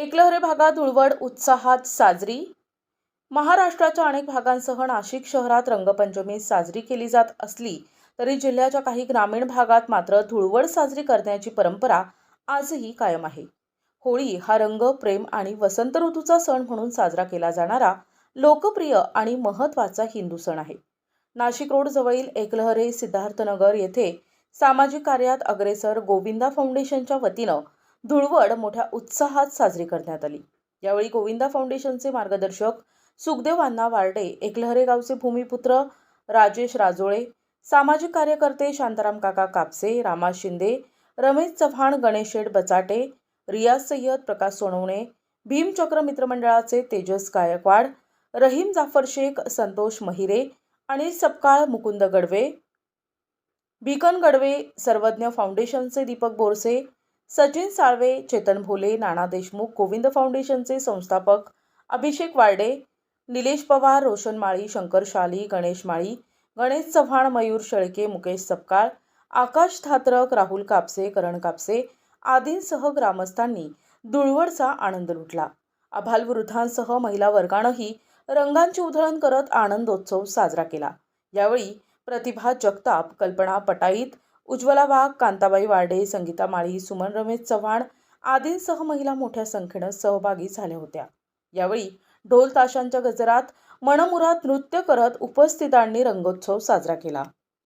एकलहरे भागात धुळवड उत्साहात साजरी. महाराष्ट्राच्या अनेक भागांसह नाशिक शहरात रंगपंचमी साजरी केली जात असली तरी जिल्ह्याच्या काही ग्रामीण भागात मात्र धुळवड साजरी करण्याची परंपरा आजही कायम आहे. होळी हा रंग प्रेम आणि वसंत ऋतूचा सण म्हणून साजरा केला जाणारा लोकप्रिय आणि महत्त्वाचा हिंदू सण आहे. नाशिक रोड जवळील एकलहरे सिद्धार्थनगर येथे सामाजिक कार्यात अग्रेसर गोविंदा फाउंडेशनच्या वतीनं धुळवड मोठ्या उत्साहात साजरी करण्यात आली. यावेळी गोविंदा फाउंडेशनचे मार्गदर्शक सुखदेव अण्णा वार्डे एकलहरे गावचे भूमिपुत्र राजेश राजोळे सामाजिक कार्यकर्ते शांताराम काका कापसे रामा शिंदे रमेश चव्हाण गणेश शेठ बचाटे रियाज सय्यद प्रकाश सोनवणे भीमचक्र मित्रमंडळाचे तेजस गायकवाड रहीम जाफर शेख संतोष महिरे अनिल सपकाळ मुकुंद गडवे भिकन गडवे सर्वज्ञ फाउंडेशनचे दीपक बोरसे सचिन साळवे चेतन भोले नाना देशमुख गोविंद फाउंडेशनचे संस्थापक अभिषेक वार्डे निलेश पवार रोशन माळी शंकर शाली गणेश माळी गणेश चव्हाण मयूर शेळके मुकेश सपकाळ आकाश थात्रक राहुल कापसे करण कापसे आदींसह ग्रामस्थांनी धुळवडचा आनंद लुटला. आभाल वृद्धांसह महिला वर्गानंही रंगांची उधळण करत आनंदोत्सव साजरा केला. यावेळी प्रतिभा जगताप कल्पना पटाईत उज्ज्वला वाघ कांताबाई वार्डे संगीता माळी सुमन रमेश चव्हाण आदींसह महिला मोठ्या संख्येनं सहभागी झाल्या होत्या. यावेळी ढोल ताशांच्या गजरात मनमुरात नृत्य करत उपस्थितांनी रंगोत्सव साजरा केला.